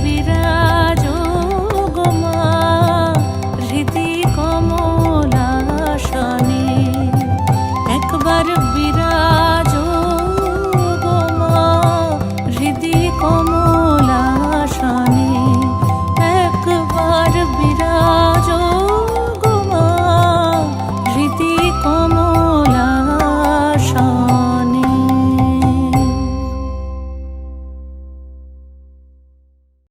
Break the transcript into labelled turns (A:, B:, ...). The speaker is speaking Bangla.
A: mirar.